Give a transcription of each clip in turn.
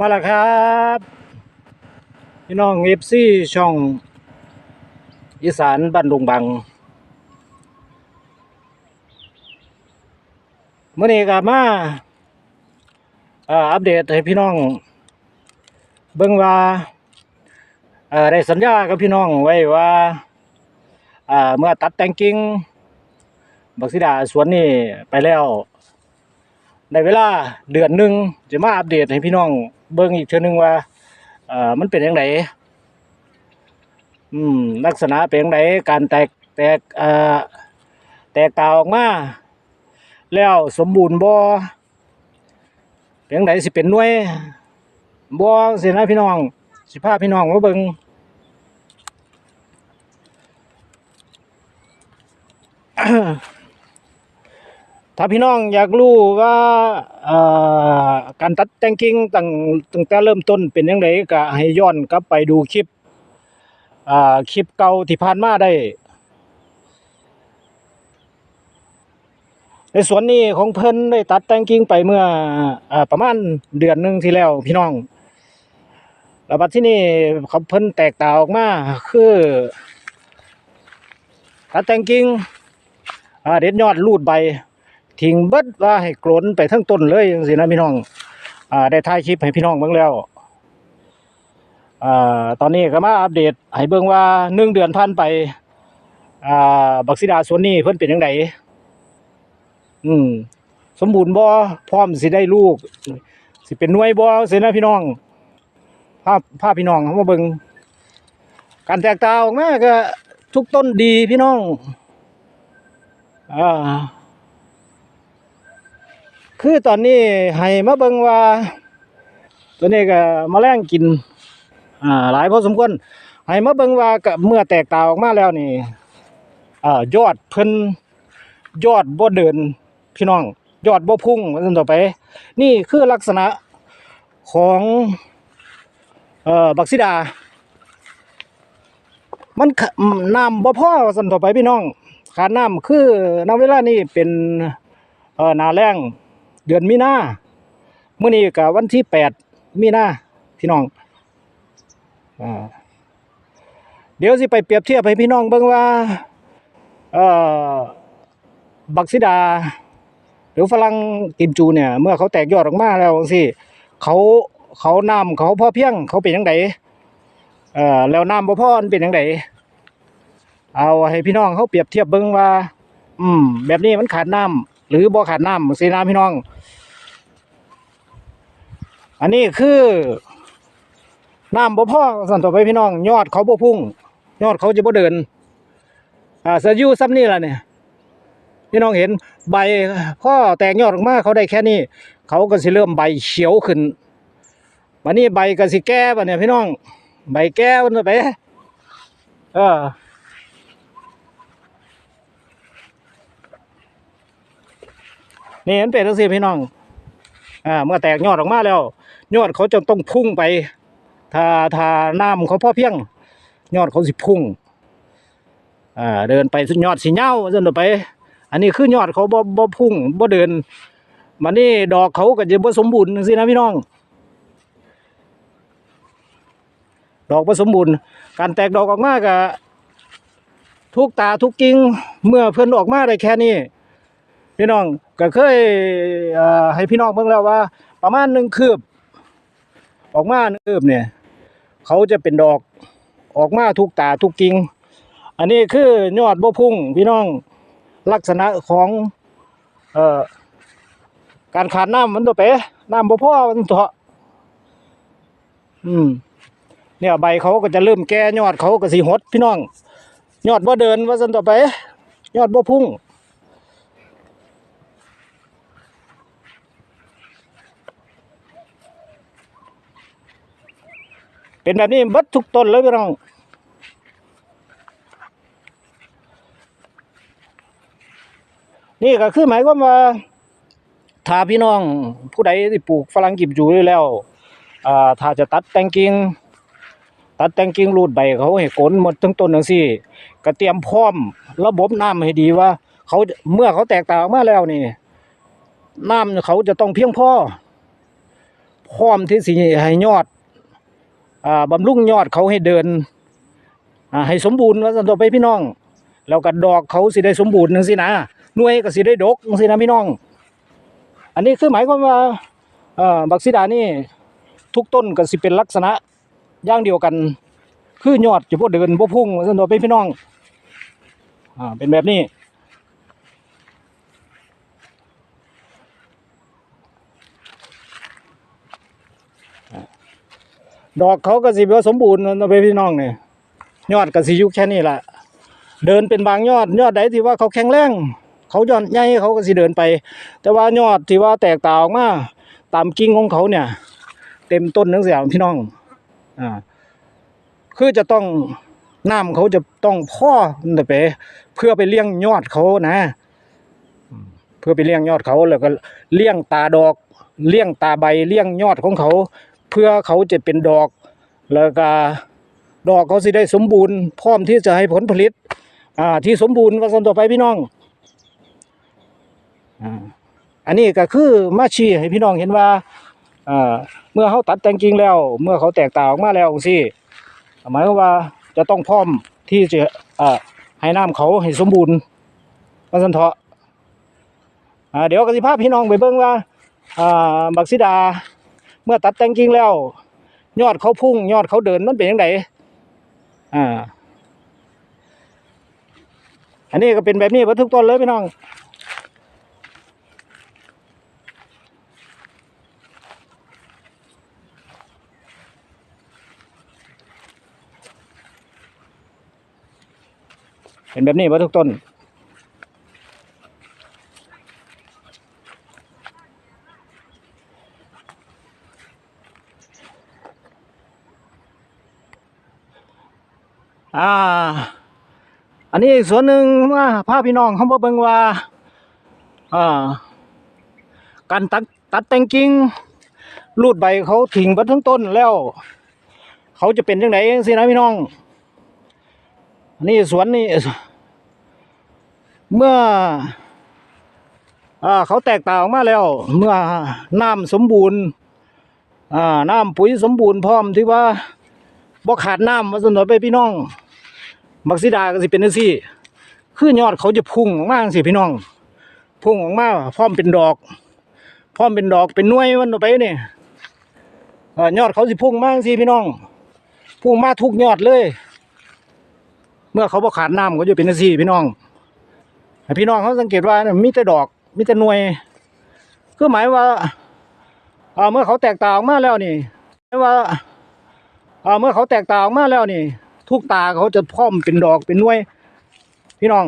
มาแล้วครับพี่น้องเอฟซีช่องอีสานบ้านดงบังเมื่อนี้ก็มาอ่ออัปเดตให้พี่น้อง เบิ่งว่าอ่อได้สัญญากับพี่น้องไว้ว่าอ่าเมื่อตัดแต่งกิ่งบักซิดาสวนนี่ไปแล้วในเวลาเดือนหนึ่งจะมาอัปเดตให้พี่น้อง เบิ่งอีกเทื่อนึงว่าเอ่อมันเป็นอยังไงอืมลักษณะเป็นอยังไงการแตกแตกเอ่อแตกตาออกมาแล้วสมบูรณ์บ่เป็นอยังไงสิเป็นหน่วยบ่สินะพี่น้อง สิพาพี่น้องมาเบิ่ง ถ้าพี่น้องอยากรู้ว่าการตัดแต่งกิ่งตั้งตั้งแต่เริ่มต้นเป็นยังไงก็ให้ย้อนกลับไปดูคลิปคลิปเก่าที่ผ่านมาได้ ในสวนนี้ของเพิ่นได้ตัดแต่งกิ่งไปเมื่ออประมาณเดือนหนึ่งที่แล้วพี่น้อง แล้วบัดที่นี่เขาเพิ่นแตกตาออกมาคือ ตัดแต่งกิ่งเด็ดยอดรูดใบ ทิ้งเบิดว่าให้กรนไปทั้งต้นเลยจังซี่นะพี่น้องอ่าได้ถ่ายคลิปให้พี่น้องเบิ่งแล้วอ่าตอนนี้ก็มาอัปเดตให้เบิ่งว่าหนึ่งเดือนผ่านไปอ่าบักซิดาสวนนี้เพิ่นเป็นจังไดอืมสมบูรณ์บ่พร้อมสิได้ลูก สิเป็นหน่วยบ่สินะพี่น้องภาพภาพพี่น้องเขามาเบิ่งการแตกต่าออกมาก็ทุกต้นดีพี่น้องอ่า คือตอนนี้ให้มาเบิ่งว่าตัวนี้ก็แมาแรงกินอ่าหลายพอสมควรให้มาเบิ่งว่าก็เมื่อแตกตาออกมาแล้วนี่อ่ายอดเพิ่นยอดบ่เดินพี่น้อง ยอดบ่พุ่งว่าซั่นต่อไป นี่คือลักษณะของเอ่อบักซิดา มันขะน้ำบ่พอว่าซั่นต่อไปพี่น้องขาดน้ำคือณเวลานี้เป็นเอ่อนาแรง เดือนมีนาเมื่อนี้ก็วันที่แปดมีนาพี่น้องอ่าเดี๋ยวสิไปเปรียบเทียบให้พี่น้องเบิ่งว่าเอ่อบักซิดา หรือฝรั่งกิมจูเนี่ย เมื่อเขาแตกยอดออกมาแล้วสิเขาเขาน้ำเขาพ่อเพียงเขาเป็นยังไงเอ่อแล้วน้ำบ่พอมันเป็นยังไงเอาให้พี่น้องเขาเปรียบเทียบเบิ่งว่า อืม แบบนี้มันขาดน้ำหรือบ่ขาดน้ำสินะพี่น้อง อันนี้คือน้ำบ่พ่อสันต่อไปพี่น้อง ยอดเขาบ่พุ่ง ยอดเขาจะบ่เดิน อ่าสยูซ้ำนี่ละเนี่ยพี่น้องเห็นใบพ่อแตกยอดออกมาเขาได้แค่นี้ เขาก็สิเริ่มใบเขียวขึ้นวันนี้ใบก็สิแก่บัดเนี่ยพี่น้อง ใบแก้วันไปเออนี่มันเป็นจังซี่พี่น้อง อ่า เมื่อแตกยอดออกมาแล้ว ยอดเขาจะต้องพุ่งไป ถ้าถ้าน้ำเขาพอเพียง ยอดเขาสิพุ่งอ่าเดินไปสุดยอดสิเหย้าจนไป อันนี้คือยอดเขาบ่บ่พุ่งบ่เดินมันนี่ดอกเขาก็จะบ่สมบูรณ์จังซี่นะพี่น้อง ดอกบ่สมบูรณ์ การแตกดอกออกมาก็ทุกตาทุกกิ่งเมื่อเพิ่อนออกมาได้แค่นี้พี่น้องก็เคยอ่อให้พี่น้องเบิ่งแล้วว่า ประมาณหนึ่งคืบ ออกมาหนึ่งคืบเนี่ย เขาจะเป็นดอกออกมาทุกตาทุกกิ่งอันนี้คือยอดบ่พุ่งพี่น้องลักษณะของเอ่อการขาดน้ำมันตัวเป๋น้ำบ่พอมันเถาะอืมเนี่ยใบเขาก็จะเริ่มแก่ยอดเขาก็สิหดพี่น้อง ยอดบ่เดินว่าซั่นต่อไป ยอดบ่พุ่ง เป็นแบบนี้บิดทุกต้นเลยพี่น้องนี่ก็คือหมายความว่าถ้าพี่น้องผู้ใดที่ปลูกฝรั่งกิมจูอยู่แล้วอาถ้าจะตัดแตงกิ่งตัดแตงกิ่งรูดใบเขาให้โกนหมดทั้งต้นจังซี่ก็เตรียมพร้อมระบบน้ำให้ดีว่า เขาเมื่อเขาแตกต่างมาแล้วนี่น้ำเขาจะต้องเพียงพอพร้อมที่สิให้ยอด บำรุงยอดเขาให้เดินให้สมบูรณ์ว่าซั่นต่อไปพี่น้อง แล้วก็ดอกเขาสิได้สมบูรณ์จังซี่นะหน่วยก็สิได้ดกจังซี่นะพี่น้อง อันนี้คือหมายความว่าบักซิดานี่ทุกต้นก็สิเป็นลักษณะอย่างเดียวกัน คือยอดจะบ่เดินบ่พุ่งว่าซั่นต่อไปพี่น้องอเป็นแบบนี้ ดอกเขาก็สิบ่สมบูรณ์นั่นไปพี่น้องเนี่ยยอดก็สิยู่แค่นี้ละเดินเป็นบางยอดยอดใดที่ว่าเขาแข็งแรงเขายอดใหญ่เขาก็สิเดินไป แต่ว่ายอดที่ว่าแตกต่างออกมาตามกิ่งของเขาเนี่ย เต็มต้นทั้งเสียพี่น้องอ่าคือจะต้องน้ำเขาจะต้องพ่อนั่นไปเพื่อไปเลี้ยงยอดเขานะ เพื่อไปเลี้ยงยอดเขาแล้วก็เลี้ยงตาดอกเลี้ยงตาใบเลี้ยงยอดของเขา เพื่อเขาจะเป็นดอกแล้วก็ดอกเขาสิได้สมบูรณ์พร้อมที่จะให้ผลผลิตอ่าที่สมบูรณ์ว่าสันต่อไปพี่น้องอ่าอันนี้ก็คือมาชี้ให้พี่น้องเห็นว่าอ่าเมื่อเขาตัดแต่งกิ่งแล้ว เมื่อเขาแตกต่างออกมาแล้วสิหมายความว่าจะต้องพร้อมที่จะอ่าให้น้ำเขาให้สมบูรณ์ว่าสันเถาะอ่าเดี๋ยวกสิภาพพี่น้องไปเบิ่งว่าอ่าบักซิดา เมื่อตัดแต่งกิ่งแล้ว ยอดเขาพุ่ง ยอดเขาเดินมันเป็นยังไงอ่า อันนี้ก็เป็นแบบนี้เบิดทุกต้นเลยพี่น้องเป็นแบบนี้เบิดทุกต้น อ่า อันนี้ส่วนหนึ่งว่าพาพี่น้องเขามาเบิ่งว่าอ่าการตัดตัดแต่งกิ่งรูดใบเขาทิ้งไปทั้งต้นแล้ว เขาจะเป็นยังไงสินะพี่น้องอันนี้สวนนี่เมื่ออ่าเขาแตกต่างออกมาแล้ว เมื่อน้ำสมบูรณ์อ่าน้ำปุ๋ยสมบูรณ์พร้อมที่ว่าบ่ขาดน้ำมาสนอไปพี่น้อง บักซิดาก็สิเป็นจังซี่คือยอดเขาจะพุ่งออกมาจังซี่พี่น้อง พุ่งออกมาพร้อมเป็นดอก พร้อมเป็นดอกเป็นน่วยมันออไปนี่ยอดเขาสิพุ่งมาจังซี่พี่น้อง พุ่งมาทุกยอดเลย เมื่อเขาบ่ขาดน้ำก็จะเป็นจังซี่พี่น้องพี่น้องเขาสังเกตว่ามีแต่ดอกมีแต่หน่วยคือหมายว่าเมื่อเขาแตกต่างออกมาแล้วนี่หมายว่าอ่าเมื่อเขาแตกต่างออกมาแล้วนี่ ทุกตาเขาจะพร้อมเป็นดอกเป็นน่วย พี่น้อง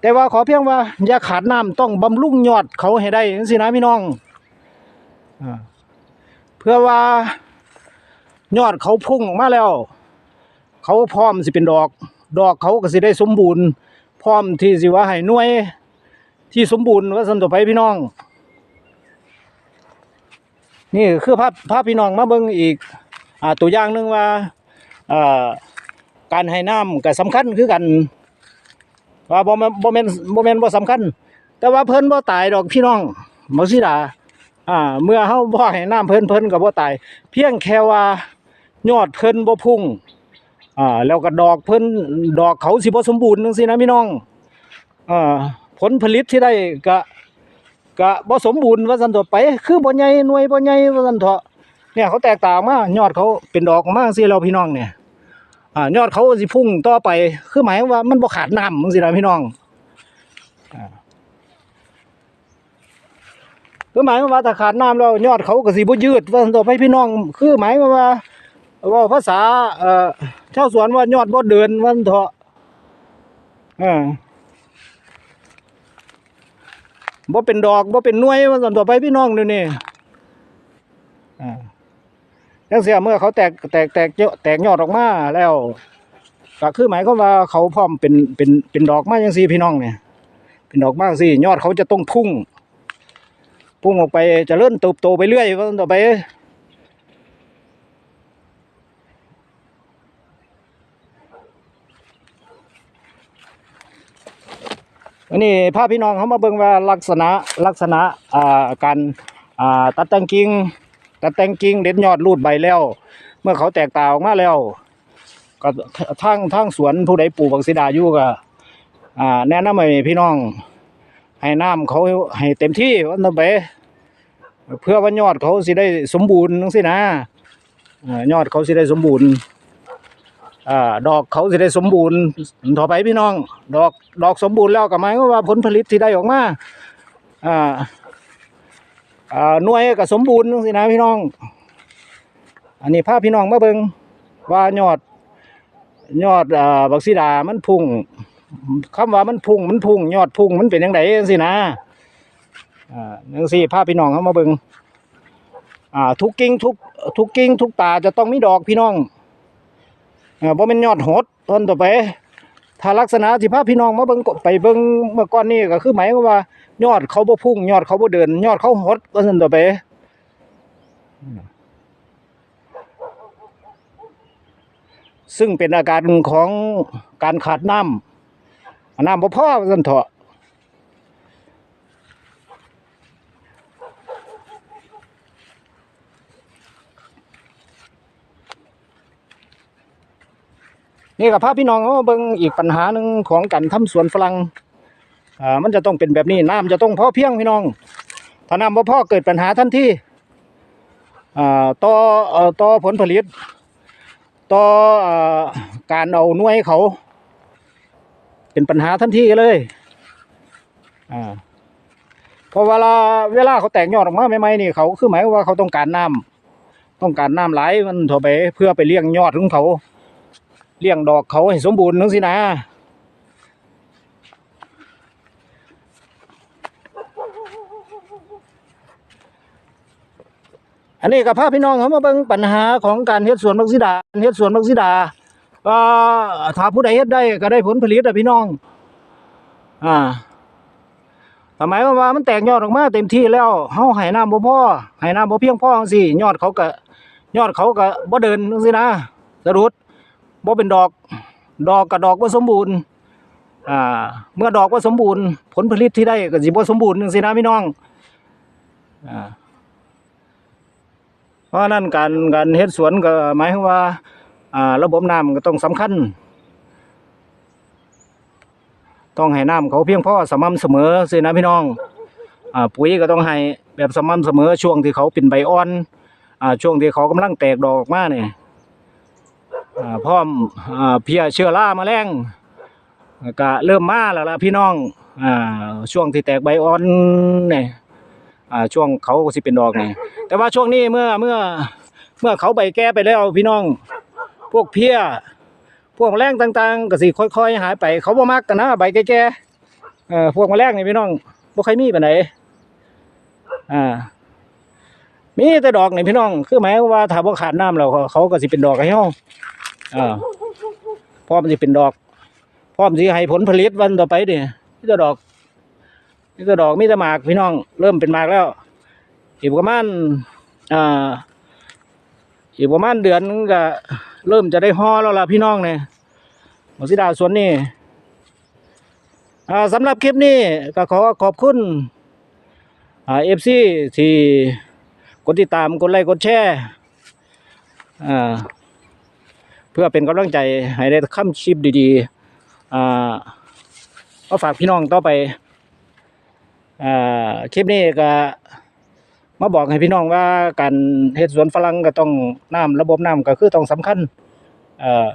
แต่ว่าขอเพียงว่าอย่าขาดน้ำต้องบำรุงยอดเขาให้ได้จังซี่นะพี่น้องอเพื่อว่ายอดเขาพุ่งออกมาแล้ว เขาพร้อมสิเป็นดอก ดอกเขาก็สิได้สมบูรณ์ พร้อมที่สิว่าให้หน่วย ที่สมบูรณ์ว่าสันต่อไปพี่น้อง นี่คือภาพภาพพี่น้องมาเบิ่งอีกอ่าตัวอย่างหนึ่งว่าอ่า การให้น้ำก็สำคัญคือกันว่าบ่แม่นบ่แม่นบ่แม่นบ่สำคัญ แต่ว่าเพิ่นบ่ตายดอกพี่น้องบ่สิดาอ่า เมื่อเฮาบ่ให้น้ำเพิ่นเพิ่นก็บ่ตาย เพียงแค่ว่ายอดเพิ่นบ่พุ่งอ่าแล้วก็ดอกเพิ่นดอกเขาสิบ่สมบูรณ์จังซี่นะพี่น้องอ่าผลผลิตที่ได้ก็ก็บ่สมบูรณ์ว่าซั่นต่อไป คือบ่ใหญ่หน่วยบ่ใหญ่ว่าซั่นเถาะเนี่ยเขาแตกต่างมายอดเขาเป็นดอกมาจังซี่แล้วพี่น้องเนี่ย อ่ายอดเขาสิพุ่งต่อไปคือหมายว่ามันบ่ขาดน้ำจังซี่นะพี่น้องอ่าคือหมายว่าถ้าขาดน้ำแล้วยอดเขาก็สิบ่ยืดว่าซั่นต่อไปพี่น้อง คือหมายว่าว่าเว่าภาษาเอ่อชาวสวนว่ายอดบ่เดินว่าซั่นเถาะอ่าบ่เป็นดอกบ่เป็นหน่วยว่าซั่นต่อไปพี่น้องเดี๋ยวนี้อ่า จังเสียเมื่อเขาแตกแตกแตกเยอะแตกยอดออกมาแล้วก็คือหมายความว่าเขาพร้อมเป็นเป็นเป็นดอกมาจังซี่พี่น้องเนี่ย เป็นดอกมาจังซี่ยอดเขาจะต้องพุ่ง พุ่งออกไปจะเริ่มเติบโตไปเรื่อยว่าต่อไปอันนี้พาพี่น้องเขามาเบิ่งว่าลักษณะลักษณะอ่าการอ่าตัดแต่งกิ่ง ตัดแต่งกิ่งเด็ดยอดรูดใบแล้ว เมื่อเขาแตกตาออกมาแล้ว ก็ทางทางสวนผู้ใดปลูกบักสีดาอยู่ก็อ่าแนะนำให้พี่น้อง ให้น้ำเขาให้เต็มที่วันต่อไปเพื่อว่ายอดเขาสิได้สมบูรณ์จังซี่นะยอดเขาสิได้สมบูรณ์อดอกเขาสิได้สมบูรณ์ต่อไปพี่น้อง ดอกดอกสมบูรณ์แล้วก็หมายความว่าผลผลิตที่ได้ออกมาอ่า หน่วยก็สมบูรณ์จังซี่นะพี่น้อง อันนี้พาพพี่น้องมาเบิงว่ายอดยอดอบักซีดามันพุ่งคำว่ามันพุ่งมันพุ่งยอดพุ่งมันเป็นจังไงซี่นะอ่าจังซี่พาพพี่น้องเข้ามาเบิงอ่าทุกกิ่งทุกทุกกิ่งทุกตาจะต้องมีดอกพี่น้องอ่าบ่แม่นยอดหดต้นต่อไป ถ้าลักษณะที่พาพี่น้องมาเบิ่งไปเบิ่งเมื่อก่อนนี้ก็คือหมายว่า ยอดเขาบ่พุ่ง ยอดเขาบ่เดิน ยอดเขาหดว่าซั่นต่อไปซึ่งเป็นอาการของการขาดน้ำน้ำบ่พอว่าซั่นเถาะ นี่กับพาพพี่น้องเอามาเบิ่งอีกปัญหาหนึ่งของการทำสวนฝรั่งอ่ามันจะต้องเป็นแบบนี้น้ำจะต้องพอเพียงพี่น้อง ถ้าน้ำบ่าพ่อเกิดปัญหาทันทีอ่าต่อเอ่อต่อผลผลิต ต่ออ่าการเอาหน่วยเขา เป็นปัญหาทันทีเลยอ่าพราะเวลาเวลาเขาแตกยอดออกมาใหม่ๆนี่เขาคือหมายวามว่าเขาต้องการน้ำต้องการน้ำไหลมันเถอะไปเพื่อไปเลี้ยงยอดของเขา เลี้ยงดอกเขาให้สมบูรณ์นึงสินะอันนี้กับพาพพี่น้องเขามาเบิ่งปัญหาของการเฮ็ดสวนมักซิดาเฮ็ดสวนมักซิดาก็ถ้าผู้ใดเฮ็ดได้ก็ได้ผลผลิตอะพี่น้อง อ่าทำไมวามว่ามันแตกยอดออกมาเต็มที่แล้วเฮาให้น้ำบ่พอให้น้ำบ่เพียงพอจังซี่ยอดเขาก็ยอดเขาก็บ่เดินจังซี่นะสรุป บ่เป็นดอก ดอกกับดอกบ่สมบูรณ์อ่าเมื่อดอกบ่สมบูรณ์ ผลผลิตที่ได้ก็สิบ่สมบูรณ์จังซี่นะพี่น้องอ่าเพราะนั้นการการเฮ็ดสวนก็หมายถึงว่าอ่าระบบน้ำก็ต้องสำคัญ ต้องให้น้ำเขาเพียงพอสม่ำเสมอสินะพี่น้องอ่าปุ๋ยก็ต้องให้แบบสม่ำเสมอช่วงที่เขาเป็นใบอ่อนอ่าช่วงที่เขากำลังแตกดอกออกมาเนี่ย พร้อมเพียเชื้อรามาแมลงก็เริ่มมาแล้วล่ะพี่น้องอช่วงที่แตกใบอ่อนเนี่ยช่วงเขาสิเป็นดอกนี่แต่ว่าช่วงนี้เมื่อเมื่อเมื่อเขาใบแก่ไปแล้วพี่น้อง พวกเพียพวกแมลงต่างๆก็สิค่อยๆหายไป เขาบ่มักกันนะใบแก่ๆเออพวกมาแมลงนี่พี่น้องบ่ค่อยมีไปานอ่ามีแต่ดอกนี่พี่น้อง คือหมายว่าถ้าบ่ขาดน้ำแล้วเขาเขาก็สิเป็นดอกให้เฮา อ่าพร้อมสิเป็นดอก พร้อมสิให้ผลผลิตวันต่อไปนี่มีแต่ดอกมีแต่ดอกมีแต่หมากพี่น้อง เริ่มเป็นหมากแล้วอีกประมาณอ่าอีกประมาณเดือนก็เริ่มจะได้ห่อแล้วล่ะพี่น้องเนี่ยหมอสิดาสวนนี่อ่าสำหรับคลิปนี้ก็ขอขอบคุณอ่าเอฟซีที่กดติดตามกดไลค์กดแชร์อ่า พื่อเป็นกำลังใจให้ได้คำชิปดีๆอ่าก็ฝากพี่น้องต่อไปอ่าคลิปนี้ก็มาบอกให้พี่น้องว่าการเฮ็ดสวนฝรั่งก็ต้องน้ำระบบน้ำก็คือต้องสำคัญเอ่อ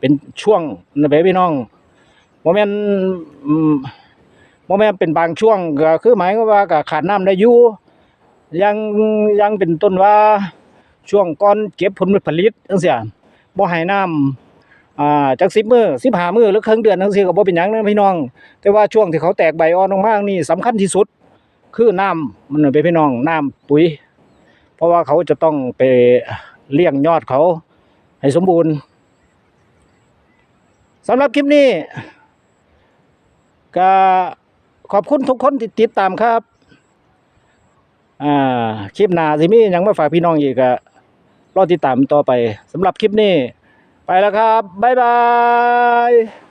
เป็นช่วงนะเบพี่น้องโมเมนต์โมเมนต์เป็นบางช่วงก็คือหมายว่าก็ขาดน้ำได้อยู่ยังยังเป็นต้นว่าช่วงก่อนเก็บผลผลิตจังซี่ บ่ให้น้ำอ่าจัก10มื้อ15มื้อหรือครึ่งเดือนจังซี่ก็บ่เป็นหยังนะพี่น้อง แต่ว่าช่วงที่เขาแตกใบอ่อนออกมานี่สำคัญที่สุด คือน้ำมันเป็นพี่น้องน้ำปุ๋ย เพราะว่าเขาจะต้องไปเลี้ยงยอดเขาให้สมบูรณ์สำหรับคลิปนี้ก็ขอบคุณทุกคนที่ติดตามครับ อ่า คลิปหน้าสิมีหยังมาฝากพี่น้องอีกก็ รอติดตามต่อไปสำหรับคลิปนี้ ไปแล้วครับ บ๊ายบาย